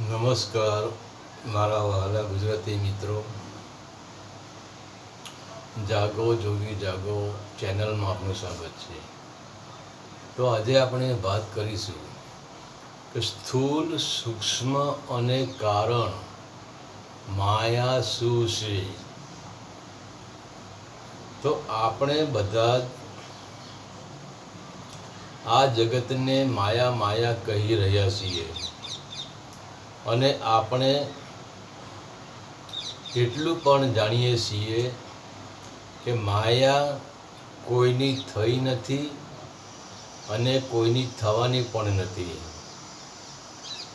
નમસ્કાર, મારા વહાલા ગુજરાતી મિત્રો. જાગો, જોગી જાગો, ચેનલમાં આપનું સ્વાગત છે. તો આજે આપણે વાત કરીશું કે સ્થૂલ સૂક્ષ્મ અને કારણ માયા શું છે? તો આપણે બધા આ જગતને માયા માયા કહી રહ્યા છીએ. અને આપણે એટલું પણ જાણીએ છીએ કે માયા કોઈની થઈ નથી અને કોઈની થવાની પણ નથી.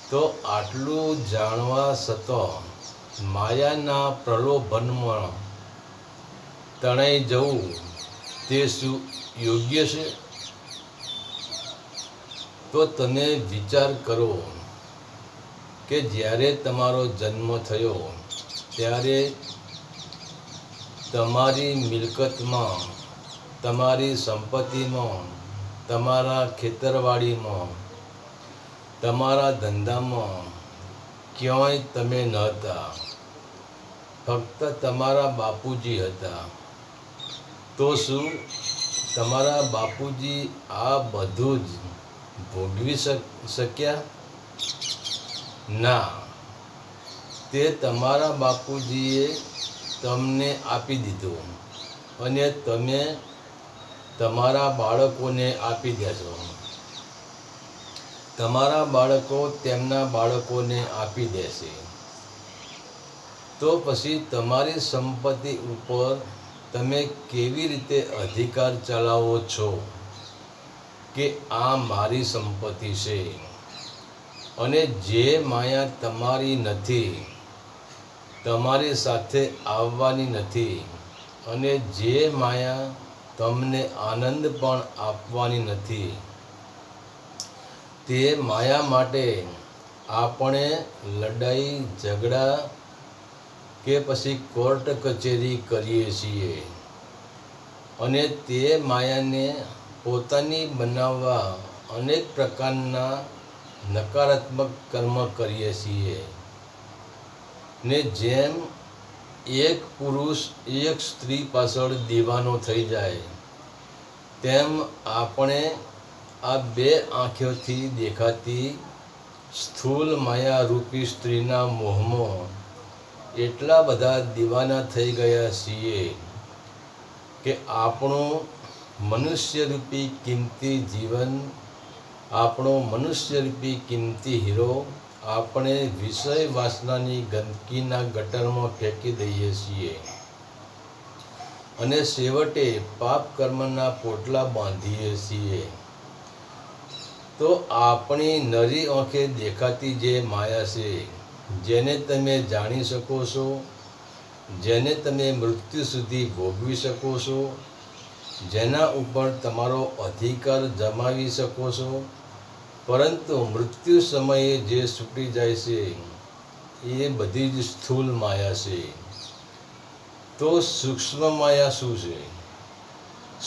તો આટલું જાણવા છતાં માયાના પ્રલોભનમાં તણાઈ જવું તે શું યોગ્ય છે? તો તમે વિચાર કરો કે જ્યારે તમારો જન્મ થયો, ત્યારે તમારી મિલકતમાં, તમારી સંપત્તિમાં, તમારા ખેતરવાડીમાં, તમારા ધંધામાં ક્યાંય તમે ન હતા. ફક્ત તમારા બાપુજી હતા. તો શું તમારા બાપુજી આ બધું જ ભોગવી શક- શક્યા? ના. તે તમારા બાપુજીએ તમને આપી દીધું. અને તમે તમારા બાળકોને આપી દેશો તમારા બાળકો તેમના બાળકોને આપી દેશે. તો પછી તમારી સંપત્તિ ઉપર તમે કેવી રીતે અધિકાર ચલાવો છો? કે આ મારી સંપત્તિ છે? અને જે માયા તમારી નથી, તમારી સાથે આવવાની નથી, અને જે માયા તમને આનંદ પણ આપવાની નથી, તે માયા માટે આપણે લડાઈ, ઝઘડા કે પછી કોર્ટ કચેરી કરીએ છીએ. અને તે માયાને પોતાની બનાવવા અનેક પ્રકારના નકારાત્મક કર્મ કરીએ છીએ. ને જેમ એક પુરુષ એક સ્ત્રી પાછળ દીવાનો થઈ જાય, તેમ આપણે આ બે આંખોથી દેખાતી સ્થૂલ માયારૂપી સ્ત્રીના મોહમાં એટલા બધા દીવાના થઈ ગયા છીએ કે આપણું મનુષ્યરૂપી કિંમતી જીવન આપણો મનુષ્યરૂપી કિંમતી હીરો આપણે વિષય વાસનાની ગંદકીના ગટરમાં ફેંકી દઈએ છીએ. અને છેવટે પાપ કર્મના પોટલા બાંધીએ છીએ. તો આપણી નરી આંખે દેખાતી જે માયા છે, જેને તમે જાણી શકો છો, જેને તમે મૃત્યુ સુધી ભોગવી શકો છો, જેના ઉપર તમારો અધિકાર જમાવી શકો છો પરંતુ મૃત્યુ સમયે જે છૂટી જાય છે, એ બધી જ સ્થૂલ માયા છે. તો સૂક્ષ્મ માયા શું છે?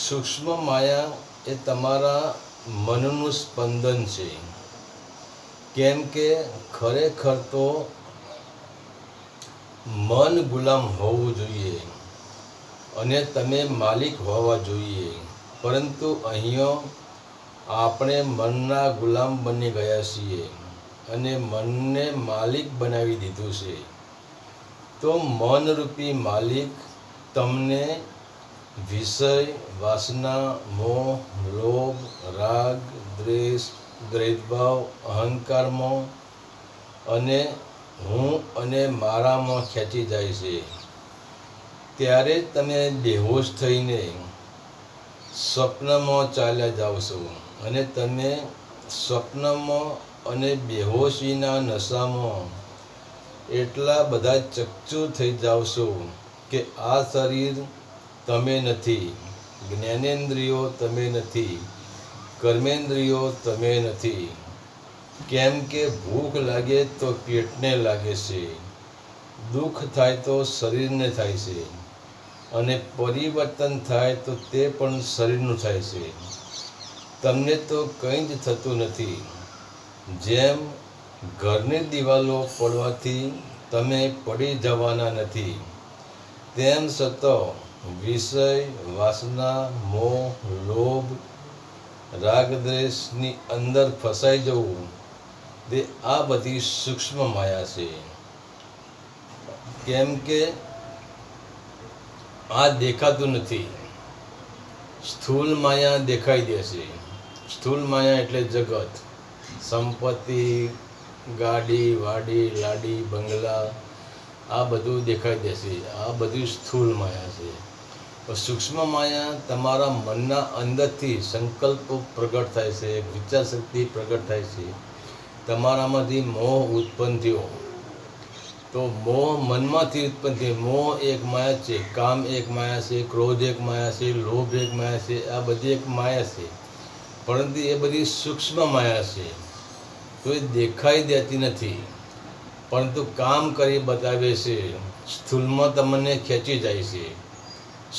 સૂક્ષ્મ માયા એ તમારા મનનું સ્પંદન છે. કેમ કે ખરેખર તો મન ગુલામ હોવું જોઈએ અને તમે માલિક હોવા જોઈએ. પરંતુ અહીંયા આપણે મનના ગુલામ બની ગયા છીએ અને મનને માલિક બનાવી દીધું છે. તો મનરૂપી માલિક તમને વિષય, વાસના, મોહ, લોભ, રાગ, દ્વેષ દ્વેદભાવ અહંકારમાં અને હું અને મારામાં ખેંચી જાય છે. ત્યારે તમે બેહોશ થઈને સ્વપ્નમાં ચાલ્યા જાઓ છો. અને તમે સ્વપ્નમાં અને બેહોશીના નશામાં એટલા બધા ચકચૂર થઈ જાઓ છો કે આ શરીર તમે નથી, જ્ઞાનેન્દ્રિયો તમે નથી, કર્મેન્દ્રિયો તમે નથી. કેમ કે ભૂખ લાગે તો પેટને લાગે છે, દુઃખ થાય તો શરીરને થાય છે, અને પરિવર્તન થાય તો તે પણ શરીરનું થાય છે. તમને તો કંઈ જ થતું નથી. જેમ ઘરની દિવાલો પડવાથી તમે પડી જવાના નથી, તેમ છતાં વિષય, વાસના, મોહ, લોભ, રાગદ્વેષની અંદર ફસાઈ જવું, તે આ બધી સૂક્ષ્મ માયા છે. કેમ કે આ દેખાતું નથી. સ્થૂલ માયા દેખાઈ દેશે. સ્થૂલ માયા એટલે જગત. સંપત્તિ, ગાડી, વાડી, લાડી, બંગલા, આ બધું દેખાઈ દેશે. આ બધું સ્થૂલ માયા છે. સૂક્ષ્મ માયા તમારા મનના અંદરથી સંકલ્પ પ્રગટ થાય છે વિચાર શક્તિ પ્રગટ થાય છે. તમારામાંથી મોહ ઉત્પન્ન થયો. તો મોહ મનમાંથી ઉત્પન્ન થયો. મોહ એક માયા છે, કામ એક માયા છે, ક્રોધ એક માયા છે, લોભ એક માયા છે, આ બધી એક માયા છે. પરંતુ એ બધી સૂક્ષ્મ માયા છે. તો એ દેખાઈ દેતી નથી. પરંતુ કામ કરી બતાવે છે. સ્થૂલમાં તમને ખેંચી જાય છે.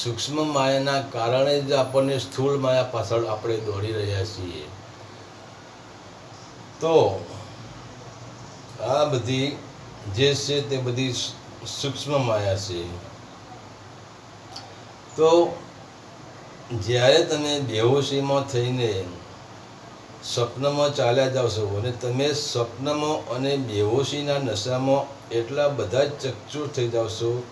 સૂક્ષ્મ માયાના કારણે જ આપણને સ્થૂળ માયા પાછળ આપણે દોડી રહ્યા છીએ. તો આ બધી જે છે તે બધી સૂક્ષ્મ માયા છે. તો જ્યારે તમે બેહોશીમાં થઈને સ્વપ્નમાં ચાલ્યા જાઓ છો અને તમે સ્વપ્નમાં અને બેહોશીના નશામાં એટલા બધા ચકચૂર થઈ જાઓ છો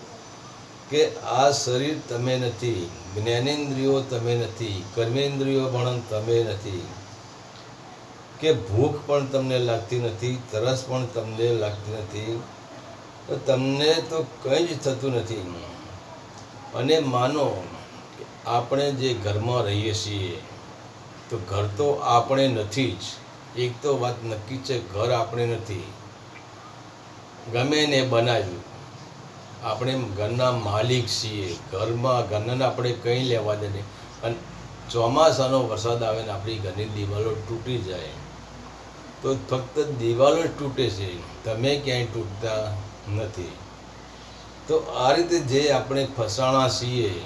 કે આ શરીર તમે નથી, જ્ઞાનેન્દ્રિયો તમે નથી, કર્મેન્દ્રિયો પણ તમે નથી, કે ભૂખ પણ તમને લાગતી નથી, તરસ પણ તમને લાગતી નથી, તો તમને તો કંઈ જ થતું નથી. અને માનો આપણે જે ઘરમાં રહીએ છીએ, તો ઘર તો આપણે નથી જ. એક તો વાત નક્કી છે, ઘર આપણે નથી. ગમે ને બનાવ્યું. આપણે ઘરના માલિક છીએ. ઘરમાં ઘરના આપણે કંઈ લેવા દે નહીં અને ચોમાસાનો વરસાદ આવે ને આપણી ઘરની દિવાલો તૂટી જાય. તો ફક્ત દિવાલો જ તૂટે છે. તમે ક્યાંય તૂટતા નથી. તો આ રીતે જે આપણે ફસાણા છીએ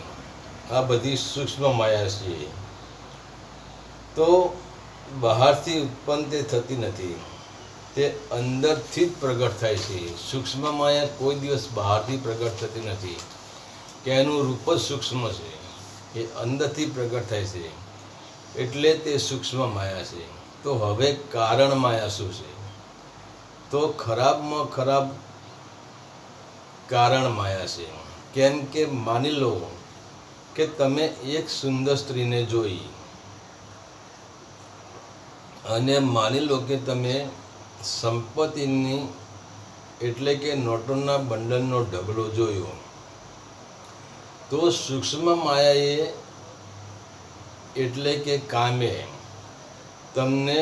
આ બધી સૂક્ષ્મ માયા છે. તો બહારથી ઉત્પન્ન તે થતી નથી. તે અંદરથી જ પ્રગટ થાય છે. સૂક્ષ્મ માયા કોઈ દિવસ બહારથી પ્રગટ થતી નથી. કે એનું રૂપ જ સૂક્ષ્મ છે. એ અંદરથી પ્રગટ થાય છે. એટલે તે સૂક્ષ્મ માયા છે. તો હવે કારણ માયા શું છે? તો ખરાબમાં ખરાબ કારણ માયા છે. કેમ કે માની લો કે તમે એક સુંદર સ્ત્રીને જોઈ અને માની લો કે તમે સંપત્તિની એટલે કે નોટોના બંડલનો ઢગલો જોયો, તો સૂક્ષ્મ માયાએ એટલે કે કામે તમને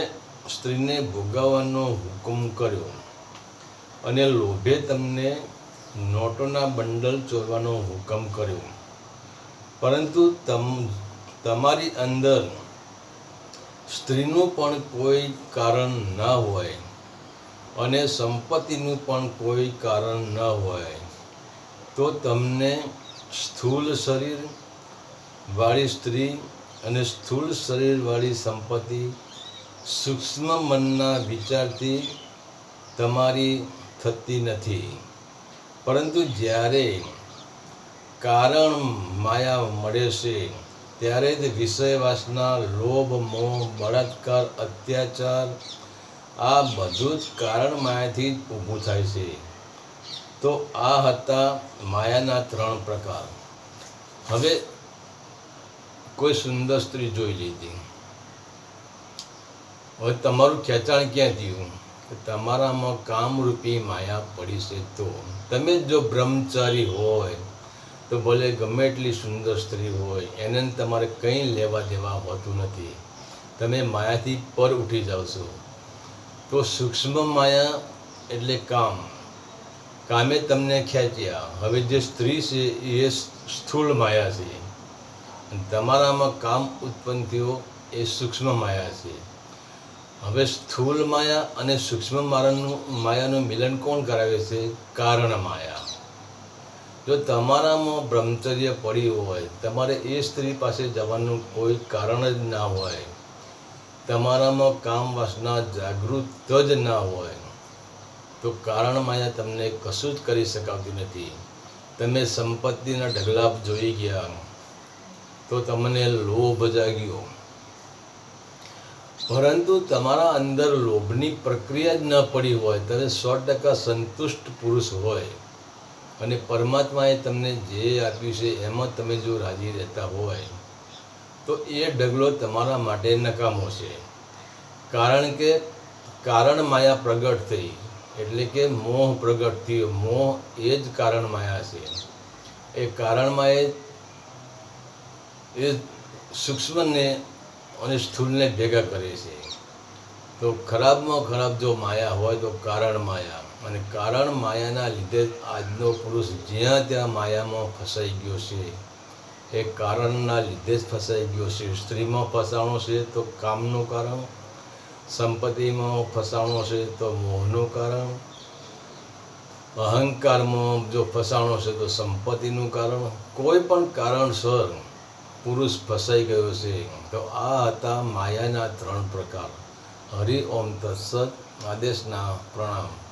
સ્ત્રીને ભોગાવવાનો હુકમ કર્યો અને લોભે તમને નોટોના બંડલ ચોરવાનો હુકમ કર્યો. પરંતુ તમ, તમારી અંદર સ્ત્રીનું પણ કોઈ કારણ ન હોય અને સંપત્તિનું પણ કોઈ કારણ ન હોય, તો તમને સ્થૂળ શરીરવાળી સ્ત્રી અને સ્થૂળ શરીરવાળી સંપત્તિ સૂક્ષ્મ મનના વિચારથી તમારી થતી નથી. પરંતુ જ્યારે કારણ માયા મળે છે. ત્યારે જ વિષય વાસના લોભ, મોહ, બળાત્કાર, અત્યાચાર, આ બધું જ કારણ માયાથી જ ઊભું થાય છે. તો આ હતા માયાના ત્રણ પ્રકાર. હવે કોઈ સુંદર સ્ત્રી જોઈ લીધી. હવે તમારું ખેંચાણ ક્યાં થયું કે તમારામાં કામરૂપી માયા પડી છે તો? તમે જો બ્રહ્મચારી હોય તો ભલે ગમે એટલી સુંદર સ્ત્રી હોય, એને તમારે કંઈ લેવા દેવા હોતું નથી. તમે માયાથી પર ઉઠી જાઓ છો. તો સૂક્ષ્મ માયા એટલે કામ. કામે તમને ખેંચ્યા. હવે જે સ્ત્રી છે, એ સ્થૂળ માયા છે. તમારામાં કામ ઉત્પન્ન થયો, એ સૂક્ષ્મ માયા છે. હવે સ્થૂળ માયા અને સૂક્ષ્મ માયાનું માયાનું મિલન કોણ કરાવે છે? કારણ માયા. જો તમારામાં બ્રહ્મચર્ય પડ્યું હોય, તમારે એ સ્ત્રી પાસે જવાનું કોઈ કારણ જ ના હોય, તમારામાં કામ વાસના જાગૃત જ ના હોય, તો કારણ માયા તમને કશું જ કરી શકાવતી નથી. તમે સંપત્તિના ઢગલા જોઈ ગયા, તો તમને લોભ જાગ્યો. પરંતુ તમારા અંદર લોભની પ્રક્રિયા જ ન પડી હોય તમે સો ટકા સંતુષ્ટ પુરુષ હોય. અને પરમાત્માએ તમને જે આપ્યું છે, એમાં તમે જો રાજી રહેતા હોય, તો એ ડગલો તમારા માટે નકામો છે. કારણ કે, કારણ માયા પ્રગટ થઈ, એટલે કે મોહ પ્રગટ થયો. મોહ એ જ કારણ માયા છે. એ કારણ માએ એ સૂક્ષ્મને અને સ્થૂળને ભેગા કરે છે. તો ખરાબમાં ખરાબ જો માયા હોય, તો કારણ માયા. અને કારણ માયાના લીધે આજનો પુરુષ જ્યાં ત્યાં માયામાં ફસાઈ ગયો છે. એ કારણના લીધે જ ફસાઈ ગયો છે. સ્ત્રીમાં ફસાણો છે તો કામનું કારણ, સંપત્તિમાં ફસાણો છે તો મોહનું કારણ, અહંકારમાં જો ફસાણો છે તો સંપત્તિનું કારણ. કોઈ પણ કારણસર પુરુષ ફસાઈ ગયો છે. તો આ હતા માયાના ત્રણ પ્રકાર. હરિ ઓમ તત્સત આદેશના પ્રણામ.